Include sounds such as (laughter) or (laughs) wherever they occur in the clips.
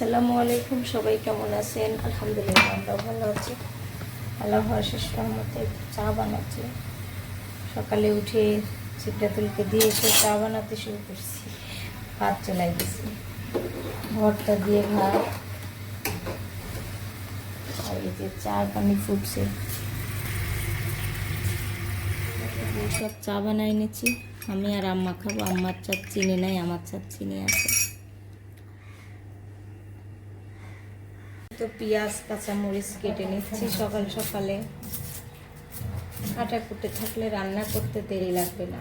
আসসালামু আলাইকুম, সবাই কেমন আছেন? আলহামদুলিল্লাহ আমরা ভালো আছি। আল্লাহ শেষ রহমতে চা বানাচ্ছি। সকালে উঠে চিত্রাতুলকে দিয়ে এসে চা বানাতে শুরু করছি। ভাত চলাই দিছি। ভর্তা দিয়ে ভাত। আর এই যে চা পানি ফুটছে। সব চা বানাই নিচ্ছি। আমি আর আম্মা খাব। আম্মার চা চিনি নাই, আমার চা চিনি আছে। তো পেঁয়াজ, কাঁচামরিচ কেটে নিচ্ছি সকাল সকালে। কাটা কুটে থাকলে রান্না করতে দেরি লাগবে না।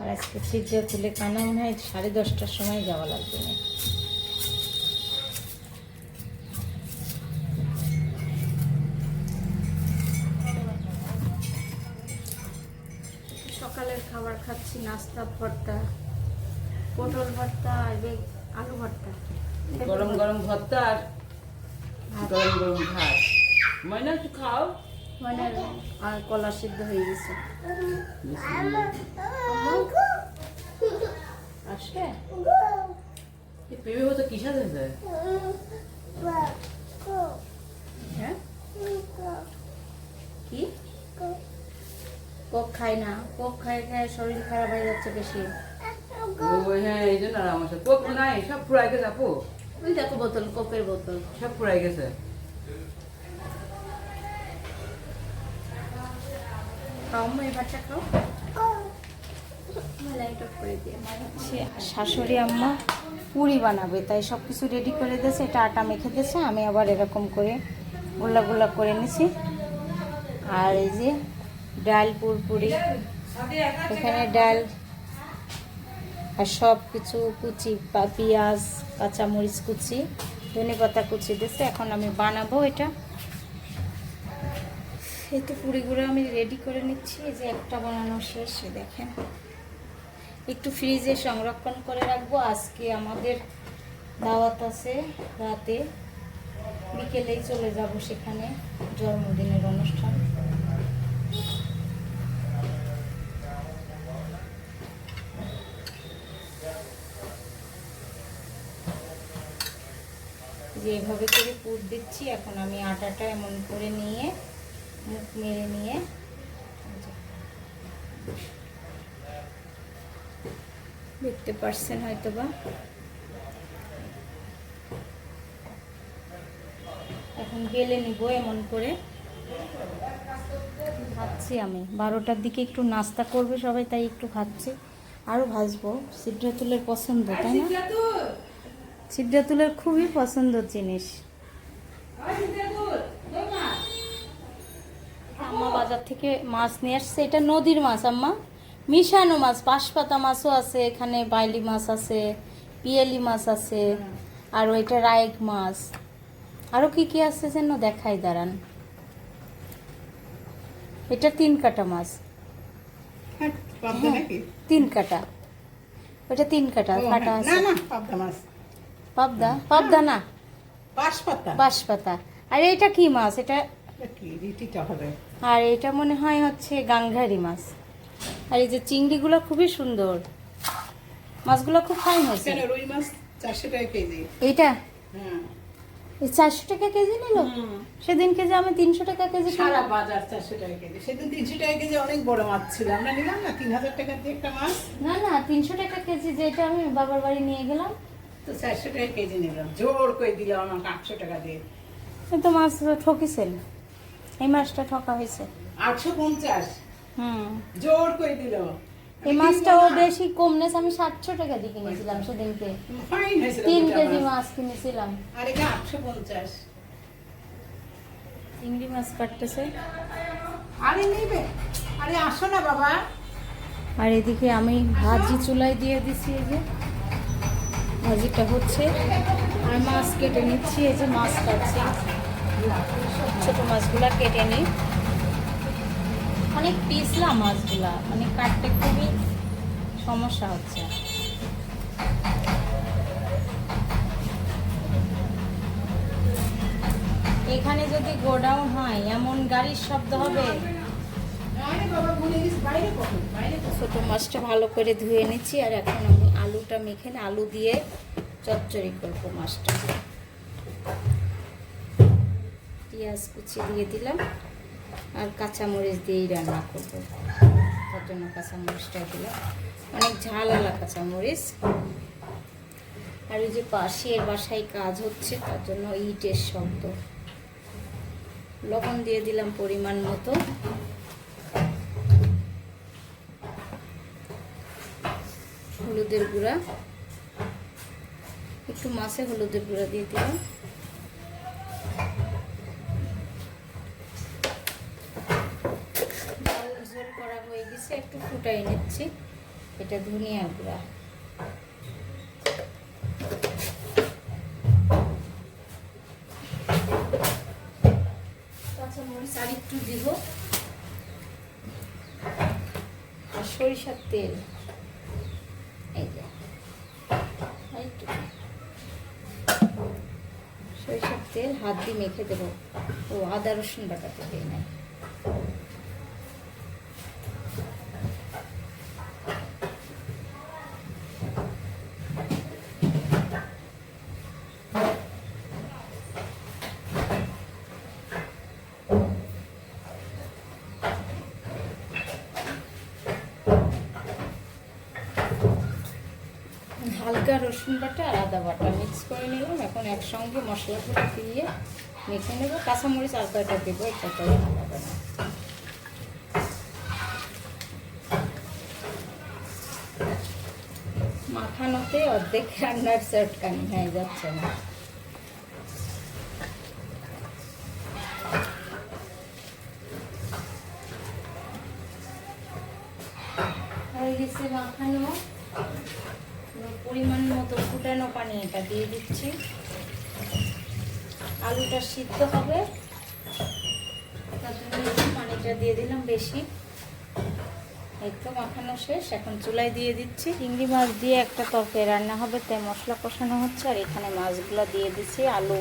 আর আজকে সিদ্ধ তুলে কানা মনে হয় সাড়ে দশটার সময় যাওয়া লাগবে না সকালের খাবার খাচ্ছি, নাস্তা, ভর্তা, পটল ভর্তা, আর আলু ভর্তা। গরম গরম ভর্তা আর গরম গরম ভাত। ময়না একটু খাও। মানে আর কলা সিদ্ধ হয়ে গেছে। পেঁপে হতো দেবে হ্যাঁ? কি? কোক খায় না। কোক খায় খায় শরীর খারাপ হয়ে যাচ্ছে বেশি। হ্যাঁ এই জন্য আর আমার সাথে পোক নাই সব ফুরাই গেছে আপু। ওই দেখো বোতল কোকের বোতল। সব ফুরাই গেছে। শাশুড়ি আম্মা পুরি বানাবে তাই সব কিছু রেডি করে দিয়েছে এটা আটা মেখে দিয়েছে আমি আবার এরকম করে গোল্লা গোল্লা করে নিছি। আর এই যে ডাল পুরপুরি এখানে ডাল আর সব কিছু কুচি পেঁয়াজ, কাঁচামরিচ কুচি, ধনে পাতা কুচি দিয়েছে। এখন আমি বানাবো এটা। এই তো পুরিগুলো আমি রেডি করে নিচ্ছি। এই যে একটা বানানো শেষ দেখেন। একটু ফ্রিজে সংরক্ষণ করে রাখব। আজকে আমাদের দাওয়াত আছে রাতে। বিকেলেই চলে যাব সেখানে জন্মদিনের অনুষ্ঠান। এভাবে করে পুর দিচ্ছি। এখন আমি আটাটা এমন করে নিয়ে, মুখ মেরে নিয়ে দেখতে পারছেন হয়তো বা এখন বেলে নিব এমন করে। খাচ্ছি আমি। বারোটার দিকে একটু নাস্তা করবে সবাই, তাই একটু খাচ্ছি। আরও ভাজবো। সিদ্ধাতুলের পছন্দ, তাই না? সিদ্ধাতুলের খুবই পছন্দের জিনিস। আম্মা বাজার থেকে মাছ নিয়ে আসছে। এটা নদীর মাছ আম্মা। মিশানো মাছ পাশপাতা মাছও আছে এখানে বাইলি মাছ আছে পিয়ালি মাছ আছে আর ওইটা রায়েক মাছ। আরও কি কি আছে যেন দেখাই দাঁড়ান। এটা তিন কাটা মাছ। নাকি? তিন কাটা। ওটা তিন কাটা কাটা হ্যাঁ, আছে। না না পাবদা মাছ। পাবদা? পাবদা না। বাঁশপাতা। বাঁশপাতা। আর এটা কি মাছ? এটা এটা আর এটা মনে হয় হচ্ছে গাংঘারি মাছ। আর এই যে চিংড়িগুলো খুবই সুন্দর। মাছগুলো খুব ফাইন হয়েছে। রুই মাছ চারশো টাকা কেজি? এইটা? হ্যাঁ। চারশো টাকা কেজি নিল? সেদিনকে যে আমি তিনশো টাকা কেজি সারা বাজার চারশো টাকা কেজি। সেদিন তিনশো টাকা কেজি অনেক বড় মাছ ছিল। আমরা নিলাম না? তিন হাজার টাকা দিয়ে একটা মাছ। না না তিনশো টাকা কেজি যেটা আমি বাবার বাড়ি নিয়ে গেলাম। তো চারশো টাকা কেজি নিলাম। জোর করে দিলাম আমাকে আটশো টাকা দিয়ে। তো মাছ ঠকেছেন এই মাছটা ঠকা হয়েছে। আটশো পঞ্চাশ। হুম। জোর করে দিল। এই মাছটা ও বেশি কম নেছে আমি সাতশো টাকা দিয়ে কিনেছিলাম সেদিনকে। তিন কেজি মাছ। মাছ কিনেছিলাম। আর এটা আটশো পঞ্চাশ। চিংড়ি মাছ কাটতেছে। আরে নেবে। আরে আসো না বাবা। আর এদিকে আমি ভাজি চুলাই দিয়ে দিছি এই যে। ভাজিটা হচ্ছে। আর মাছ কেটে নিচ্ছি, এই যে মাছ কাটছি। ছোট মাছগুলা কেটে নিই। অনেক পিসলাম মাছগুলা মানে কাটতে খুবই সমস্যা হচ্ছে। এখানে যদি গোডাউন হয়, এমন গাড়ির শব্দ হবে। ছোটো মাছটা ভালো করে ধুয়ে নিচ্ছি, আর এখন আমি আলুটা মেখে আলু দিয়ে চচ্চড়ি করব মাছটা। পেঁয়াজ কুচি দিয়ে দিলাম, আর কাঁচামরিচ দিয়েই রান্না করব। তার জন্য কাঁচামরিচটা দিলাম। অনেক ঝালালা কাঁচামরিচ। আর ওই যে পাশের বাসায় কাজ হচ্ছে, তার জন্য ইটের শব্দ। লবণ দিয়ে দিলাম পরিমাণ মতো। হলুদের গুঁড়া। একটু মাছে হলুদের গুঁড়া দিয়ে দিলাম। ঝোল করা হয়ে গেছে, একটু ফুটাই নিচ্ছি। এটা ধনিয়া গুঁড়া। কাঁচামরিচ আর একটু দিব। আর সরিষার তেল এই যে আর একটু সরিষার তেল হাত দিয়ে মেখে দেবো। ও আদা রসুন বাটাতে দিয়ে নাই হালকা রসুন বাটা আর আদা বাটা মিক্স করে নিলাম। এখন একসঙ্গে মশলাগুলো দিয়ে মেখে নেব। কাঁচামরিচ কয়টা দেবো এটা মাখানোতে অর্ধেক রান্নার চটকানি হয়ে যাচ্ছে না। মাখানো। পরিমাণ মতো ফুটানো পানি এটা দিয়ে দিচ্ছি। আলুটা সিদ্ধ হবে। একটু পানিটা দিয়ে দিলাম বেশি। তো মাখানো শেষ। এখন চুলায় দিয়ে দিচ্ছি। চিংড়ি মাছ দিয়ে একটা তরকারি রান্না হবে, তাই মশলা কষানো হচ্ছে। আর এখানে মাছগুলো দিয়ে দিচ্ছি আলু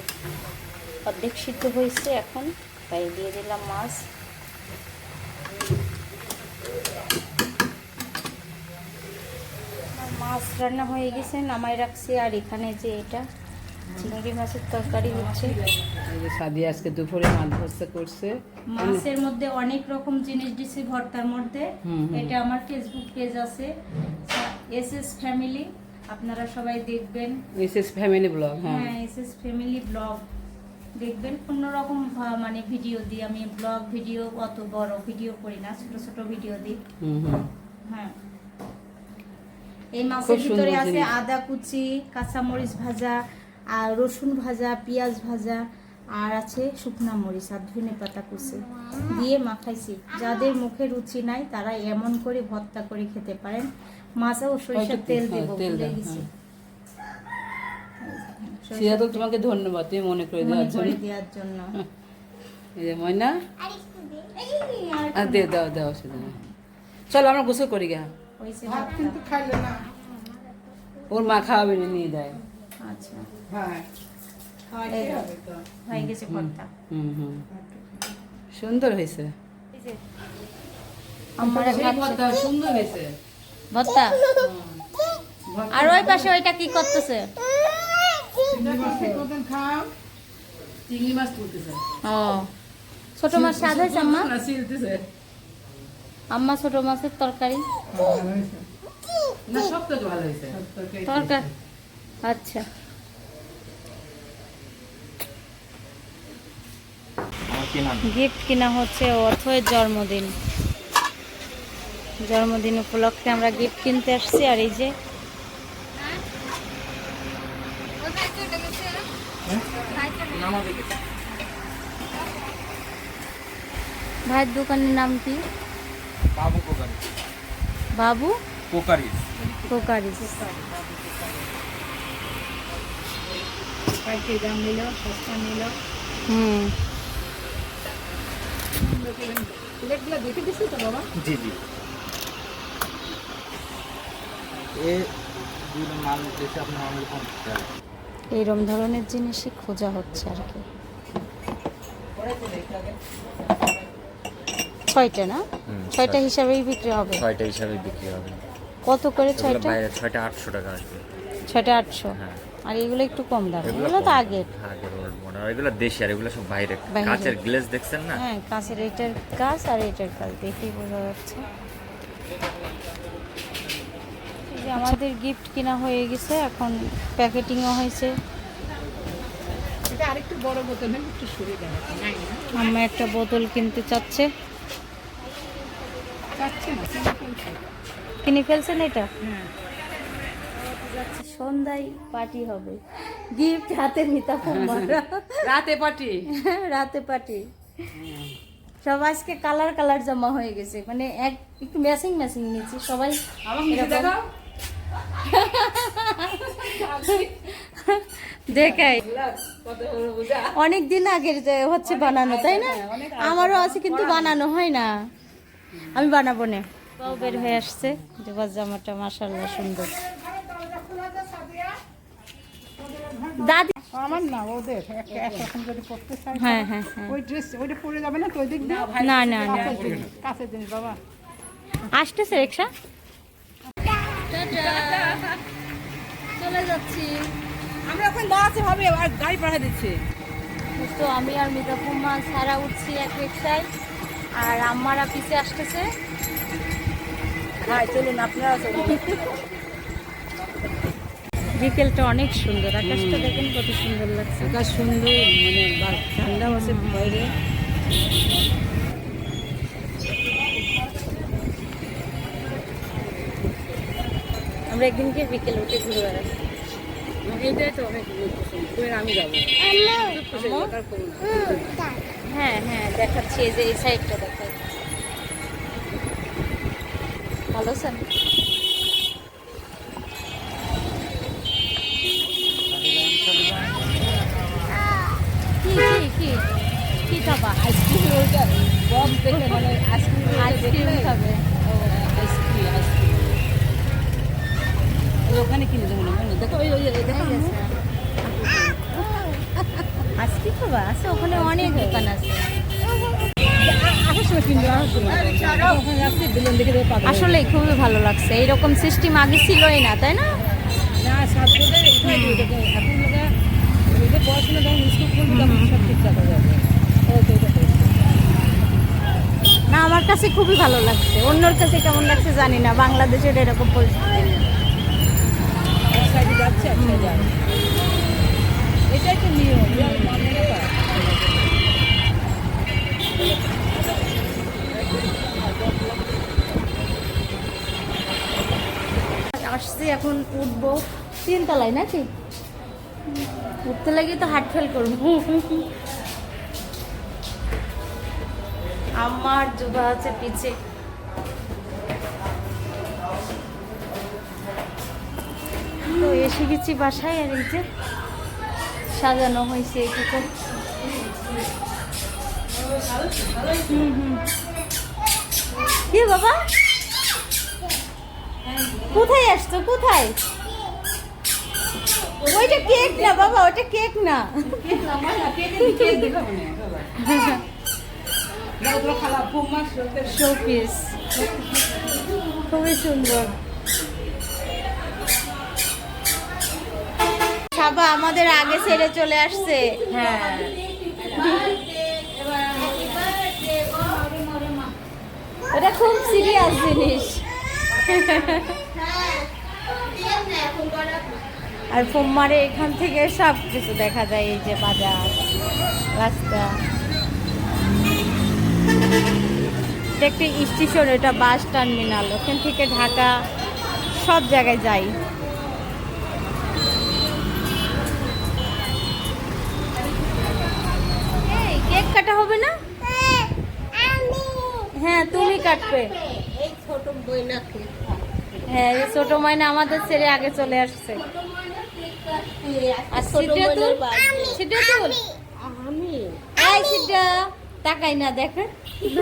অর্ধেক সিদ্ধ হয়েছে এখন, তাই দিয়ে দিলাম মাছ আমার মাছ রান্না হয়ে গেছে নামাই রাখছি। আর এখানে যে এটা চিংড়ি মাছের তরকারি হচ্ছে। সাদি আজকে দুপুরে মাছ ভর্তা করছে। মাছের মধ্যে অনেক রকম জিনিস দিছি ভর্তার মধ্যে। এটা আমার ফেসবুক পেজ আছে। এস এস ফ্যামিলি আপনারা সবাই দেখবেন। মিসেস ফ্যামিলি ব্লগ হ্যাঁ। এস এস ফ্যামিলি ব্লগ দেখবেন ভা- মানে ভিডিও দিই। আমি ব্লগ ভিডিও অত বড় ভিডিও করি না ছোট ছোট ভিডিও দিই। হ্যাঁ। এই মাছের ভিতরে আছে আদা কুচি কাঁচামরিচ ভাজা আর রসুন ভাজা পেঁয়াজ ভাজা আর আছে শুকনা মরিচ আর ধনে পাতা কুচি। দিয়ে মাখাইছি। যাদের মুখে রুচি নাই তারা এমন করে ভর্তা করে খেতে পারেন। মাছেও সরিষার তেল দেবো তেল ভুলে গেছি। সিয়া তো তোমাকে ধন্যবাদ তুমি মনে করে দেওয়ার জন্য। দেওয়ার জন্য। (laughs) এই যে ময়না? আর আর দে দাও দাও সেটা চলো আমরা গোসল করি গা। ভাত কিন্তু খাইলে না। ওর মা খাওয়াবে নিয়ে দেয় আচ্ছা। হ্যাঁ হয়ে গেছে হুম হুম সুন্দর হয়েছে। আমার সুন্দর হয়েছে। ভর্তা? আর ওই পাশে ওইটা কি করতেছে? ও ছোট মাছ স্বাদ হয়েছে আম্মা আম্মা ছোট মাছের তরকারি। তরকারি আচ্ছা। গিফট কিনা হচ্ছে অথয়ের জন্মদিন। জন্মদিন উপলক্ষে আমরা গিফট কিনতে আসছি আর এই যে ভাইয়ের দোকানের নাম কি? বাবু কোকারি বাবু? কোকারি কোকারিস। কয়েকটি দাম নিল সস্তা নিল। হুম। প্লেটগুলো দেখে দিছো তো বাবা? জি জি। এ দুটো মাল দেশে আপনার আমাদের পঞ্চাশ টাকা এইরকম ধরনের জিনিসই খোঁজা হচ্ছে আর কি। ছয়টা না? ছয়টা হিসাবেই বিক্রি হবে। ছয়টা হিসাবে বিক্রি হবে। কত করে ছয়টা? বাইরে ছয়টা আটশো টাকা আসবে। ছয়টা আটশো? হ্যাঁ। আর এগুলো একটু কম দাম। এগুলো তো। আগের। আগের old মনে এগুলো দেশি আর এগুলো সব বাইরে। কাঁচের গ্লেজ দেখছেন না? হ্যাঁ কাঁচের এটার কাজ আর এটার কাজ দেখেই বোঝা যাচ্ছে। যে আমাদের গিফট কিনা হয়ে গেছে এখন প্যাকেটিংও হয়েছে। এটা আরেকটু বড় বোতল একটু সরে গেল আম্মা একটা বোতল কিনতে চাচ্ছে চাচ্ছে না simple খাই। কিনে ফেলছেন এটা? হ্যাঁ সন্ধ্যায় পার্টি হবে। গিফট হাতে নিতা রাতে পার্টি? রাতে পার্টি। সব আজকে কালার কালার জমা হয়ে গেছে। মানে এক একটু ম্যাচিং ম্যাচিং নিচ্ছি সবাই। দেখাই। অনেক দিন আগের হচ্ছে বানানো তাই না? আমারও আছে কিন্তু বানানো হয় না। আমি বানাবো না। বের হয়ে আসছে। যে জামাটা মাসাল্লাহ সুন্দর। দাদি আমার না ওদের। একরকম যদি করতে চাই হ্যাঁ হ্যাঁ হ্যাঁ। ওই ড্রেস ওইটা পরে যাবে না তো ওই দিক না না না কাছের জিনিস বাবা। আসতেছে রিক্সা? চলে যাচ্ছি। আমরা এখন দাঁড়াতে হবে আর গাড়ি পাঠা দিচ্ছে। তো আমি আর মিতা ফুম্মা সারা উঠছি এক রিক্সায়। আর আম্মারা পিছে আসতেছে। হ্যাঁ চলুন আপনারা বিকেলটা অনেক সুন্দর আকাশটা দেখেন কত সুন্দর লাগছে। আকাশ সুন্দর মানে ঠান্ডাও আছে বাইরে। আমরা একদিনকে বিকেল উঠে ঘুরে বেড়াচ্ছি। এটাই তো অনেক আমি যাব। হ্যাঁ হ্যাঁ দেখাচ্ছি এই যে এই সাইডটা দেখাই ভালো স্যার কি কি কি? কি খাবা? আইসক্রিম বক্স দেখে মানে আইসক্রিম আইসক্রিম খাবে। আইসক্রিম আইসক্রিম ওখানে কিনে দেবো না দেখো ওই ওই ওই দেখো খাবা আছে ওখানে অনেক দোকান আছে। আসলে খুবই ভালো লাগছে এইরকম সিস্টেম আগে ছিলই না তাই না? না আমার কাছে খুবই ভালো লাগছে। অন্যর কাছে কেমন লাগছে জানি না বাংলাদেশের এরকম পরিস্থিতি। এটাই তো নিয়ম এটা মানে না তো। আসছি, এখন উঠবো। তিনতলায় নাকি? উঠতে লাগি তো হাট ফেল করব। আমার জুবা আছে পিছে। তো এসে গেছি বাসায় আর এই যে সাজানো হয়েছে এইটুকু হুম হুম। কি বাবা? কোথায় আসছো? কোথায়? ওইটা কেক না বাবা ওটা কেক না। শোপিস খুবই সুন্দর। সাবা আমাদের আগে ছেড়ে চলে আসছে। হ্যাঁ। এটা খুব সিরিয়াস জিনিস। আর সোমবারে এখান থেকে সব কিছু দেখা যায় এই যে বাজার রাস্তা। একটা স্টেশন এটা বাস টার্মিনাল ওখান থেকে ঢাকা সব জায়গায় যাই। কেক কাটা হবে না? হ্যাঁ তুমি কাটবে। হ্যাঁ এই ছোট মাইনা আমাদের ছেড়ে আগে চলে আসছে। আর সিটা তুল সিটা তুল এই সিটা তাকাই না দেখেন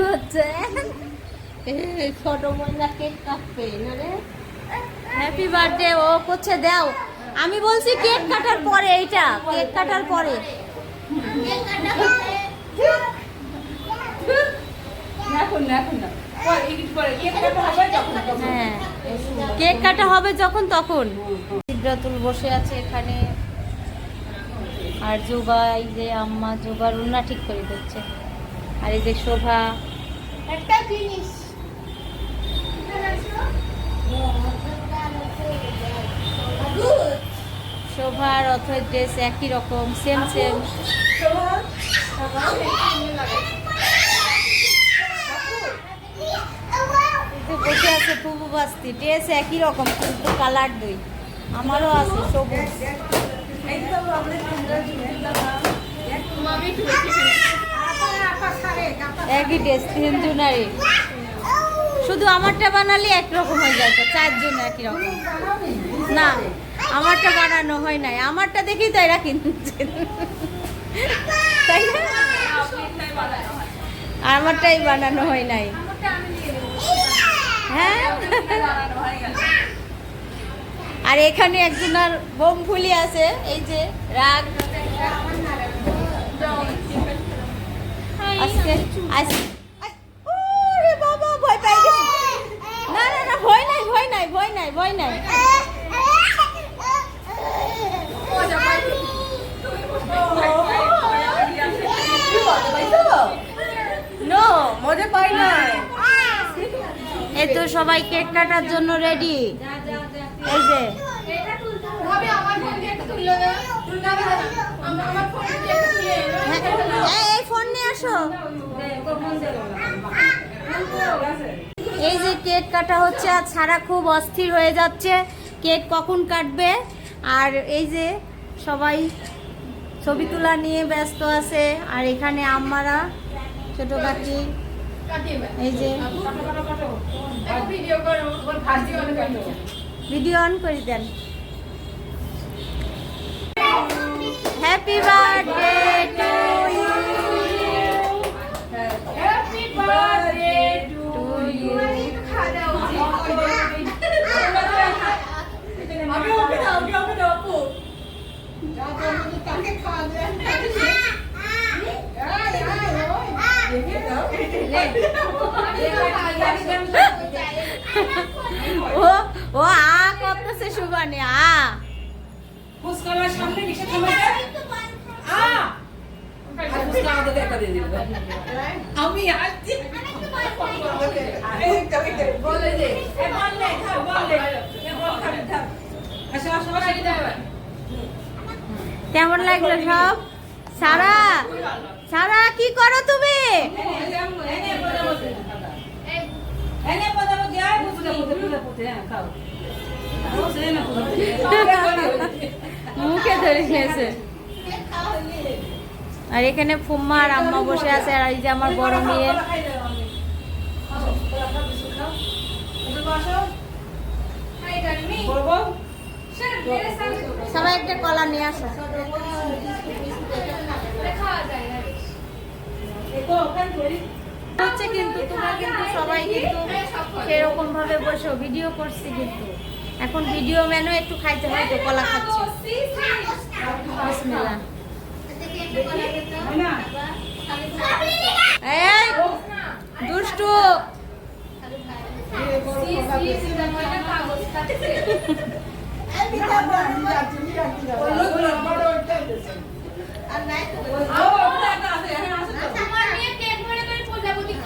হচ্ছে ছোট কেক কাটবে না রে? হ্যাপি বার্থডে ও করছে দাও। আমি বলছি কেক কাটার পরে এইটা কেক কাটার পরে। এখন না এখন না। পরে কেক কাটা হবে যখন তখন। হ্যাঁ কেক কাটা হবে যখন তখন সিদ্ধাতুল বসে আছে এখানে। আর যোগা এই যে আম্মা যোগার উন্না ঠিক করে দিচ্ছে। আর এই যে শোভা। একটা জিনিস। শোভার অথয় ড্রেস একই রকম সেম সেম বসে আছে ড্রেস একই রকম, কিন্তু কালার দুই। আমারও আছে সবুজ। একই ড্রেস তিনজনারই। শুধু আমারটা বানালে একরকম হয়ে তো, চারজন একই রকম। না, আমারটা বানানো হয় নাই। আমারটা দেখি তো এরা কিনছে। তাই আমারটাই বানানো হয় নাই। হ্যাঁ? আর এখানে একজনের বোম ফুলি আছে, এই যে রাগ। ভয় পাই না না, ভয় নাই ভয় নাই ভয় নাই ভয় নাই নো মজা পাই নাই এই তো সবাই কেক কাটার জন্য রেডি এই যে। হ্যাঁ, এই, ফোন নিয়ে আসো। এই যে কেক কাটা হচ্ছে আর ছাড়া খুব অস্থির হয়ে যাচ্ছে। কেক কখন কাটবে? আর এই যে সবাই ছবি তোলা নিয়ে ব্যস্ত আছে। আর এখানে আম্মারা ছোট কাকি ভিডিও অন করে দেন। হ্যাপি বার্থডে ও ও আ করতেছে সুবানে আ। ফুসকালার সামনে কিসে থামে আ আমি আসছি। বলে বল আসো আসো কেমন লাগল সব? সারা? সারা কি করো তুমি? যায় মুখে ধরে নিয়েছে। আর এখানে ফুম্মা আর আম্মা বসে আছে, আর এই যে আমার বড় মেয়ে। সবাই একটা কলা নিয়ে আসো। হচ্ছে কিন্তু তোমরা কিন্তু সবাই কিন্তু সেরকম ভাবে বসো ভিডিও করছি কিন্তু। এখন ভিডিও ম্যানও একটু খাইতে হয় কলা খাচ্ছে। বিসমিল্লাহ। দুষ্টু।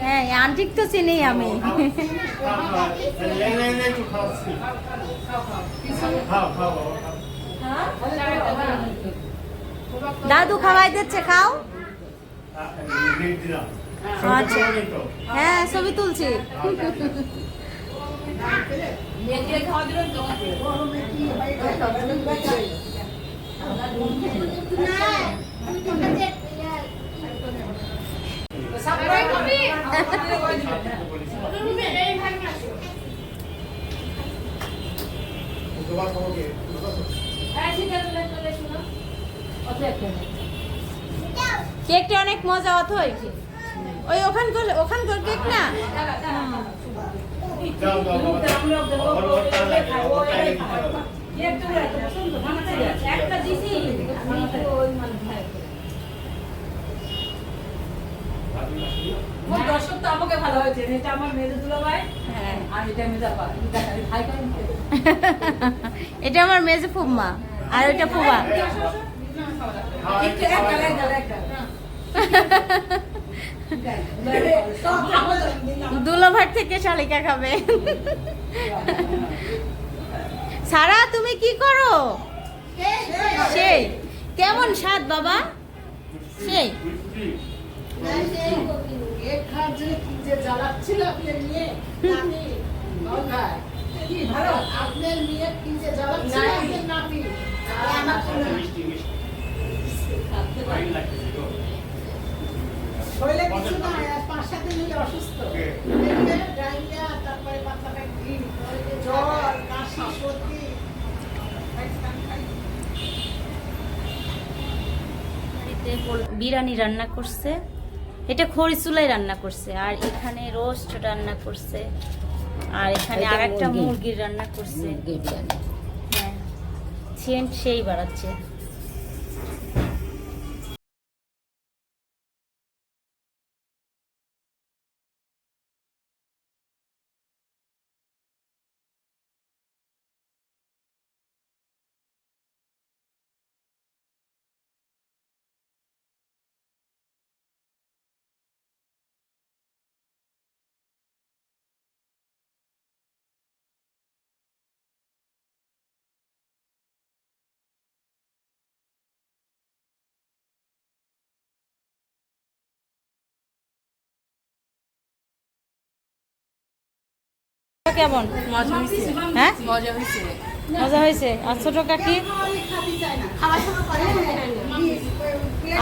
হ্যাঁ আন্টিক তো চিনি আমি। দাদু খাওয়াই দিচ্ছে খাও। আচ্ছা। হ্যাঁ ছবি তুলছি। কেকটা অনেক মজা অথই ওই ওখানকার ওখানকার কেক না? দিছি মোর দর্শক তো আমাকে ভালো হয়েছে এটা আমার মেজে দুলা ভাই হ্যাঁ। আর এটা মেজা ভাই এটা আমার মেজে ফুম্মা আর ওইটা ফুবা একটু একটা একটা একটা দুলোভার থেকে শালিকা খাবে। সারা তুমি কি করো? সেই। কেমন স্বাদ বাবা? সেই। কেক খাওয়ার জন্য কি যে জ্বালাচ্ছিল আপনার মেয়ে নাতি বাবা, কি ভালো আপনার মেয়ে কি যে জ্বালাচ্ছিল আপনার নাতি আর আমার জন্য শরীরে কিছু না পাঁচ সাত দিন হলে অসুস্থ দেখবে, ডায়রিয়া, তারপরে পাতলা পায়খানা, জ্বর কাশি সর্দি বাড়িতে বিরিয়ানি রান্না করছে। এটা খড়ি চুলাই রান্না করছে। আর এখানে রোস্ট রান্না করছে। আর এখানে আর একটা মুরগির রান্না করছে। হ্যাঁ। সেন্ট সেই বাড়াচ্ছে কেমন? হ্যাঁ? মজা হয়েছে। মজা হয়েছে। আর ছোট কাকি?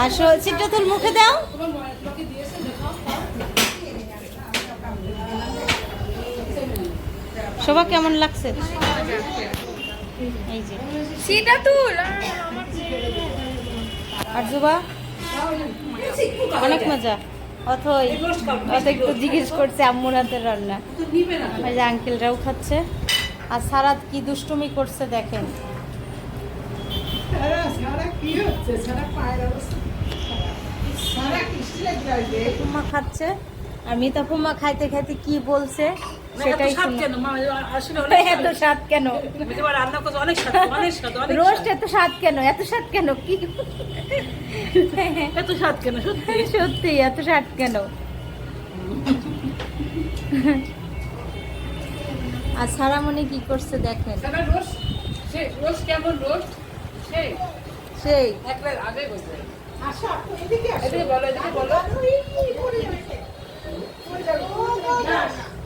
আর সিটটা তোর মুখে দাও। শোভা কেমন লাগছে? এই যে। সেটা তুল। আর জুবা অনেক মজা। অথই অত একটু জিজ্ঞেস করছে আম্মুর হাতের রান্না। ওই যে আঙ্কেলরাও খাচ্ছে। আর সারাত কি দুষ্টুমি করছে দেখেন। খাচ্ছে। আর মিতা ফুম্মা খাইতে খাইতে কি বলছে? সেটাই অনেক এত স্বাদ কেন? রোস্ট এত স্বাদ কেন? এত স্বাদ কেন? কি? এত স্বাদ কেন? সত্যি? সত্যি এত স্বাদ কেন? আর সারামণি কি করছে দেখেন? সেই। সেই আগে বলবে আসো আপু এদিকে আসো। এদিকে বলো এদিকে বলো।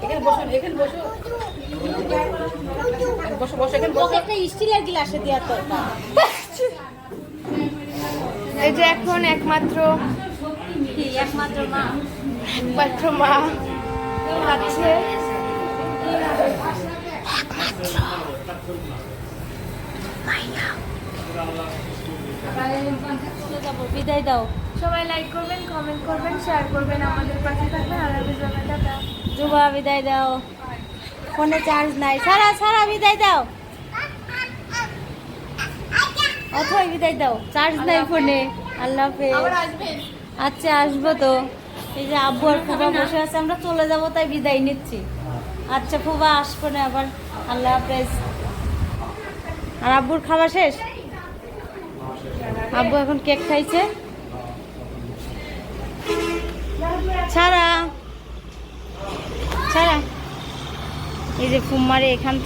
এই পড়ে যাচ্ছে পড়ে যাবে এখানে বসো এখানে বসো। বসো বসো এখানে বসো। একটা স্টিলের গ্লাসে দরকার। এই যে এখন একমাত্র একমাত্র মা? একমাত্র মা খাচ্ছে বিদায় দাও। সবাই লাইক করবেন কমেন্ট করবেন শেয়ার করবেন আমাদের পাশে থাকবেন। বাবাই, জুবা বিদায় দাও। ফোনে চার্জ নাই। সারা সারা বিদায় দাও। অথই বিদায় দাও। চার্জ নাই ফোনে। আল্লাহ হাফেজ। আচ্ছা আসব তো। এই যে আব্বু আর ফুবা বসে আছে আমরা চলে যাব তাই বিদায় নিচ্ছি। আচ্ছা ফুবা আসব না আবার। আল্লাহ হাফেজ। আর আব্বুর খাওয়া শেষ? আব্বু এখন কেক খাইছে। ছাড়া। ছাড়া। এই যে ফুম্মারে এখান